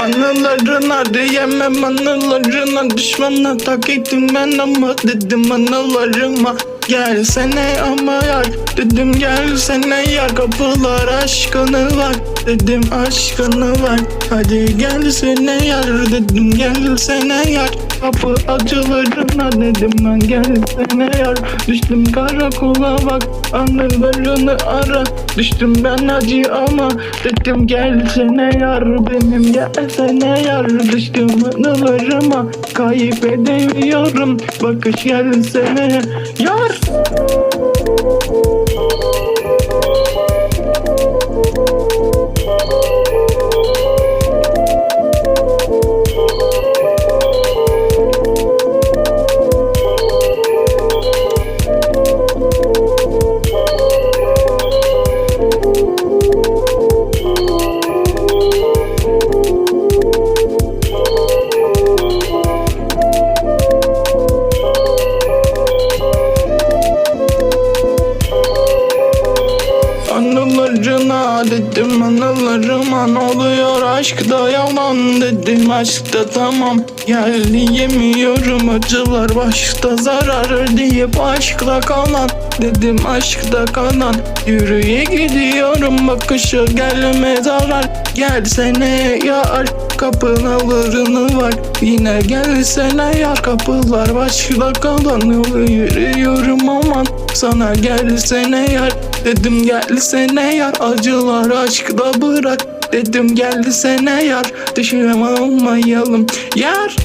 anılarına Diyemem anılarına Düşmana tak ettim ben ama Dedim anılarıma Gelsene ama yar. Dedim gelsene yar Kapılar aşkını var. Dedim aşkını var Hadi gelsene yar. Dedim gelsene yar Kapı acılarına dedim ben gelsene yar. Düştüm karakola bak anılarını ara. Düştüm ben acı ama dedim gelsene yar. Benim gelsene yar. Düştüm anılarıma kayıp edemiyorum Bakış gelsene yar Anılarına dedim anılarıma ne oluyor. Aşkta yalan dedim aşkta tamam. Geldi yemiyorum acılar başta zarar deyip aşkla kalan Dedim aşkta kalan. Yürüye gidiyorum bakışı gelme zarar Gelsene yar kapılarını var. Yine gelsene yar kapılar başta kalan Yolu yürüyorum aman sana gelsene yar. Dedim gelsene yar acılar aşkla bırak. Dedim gelsene yar düşman olmayalım yar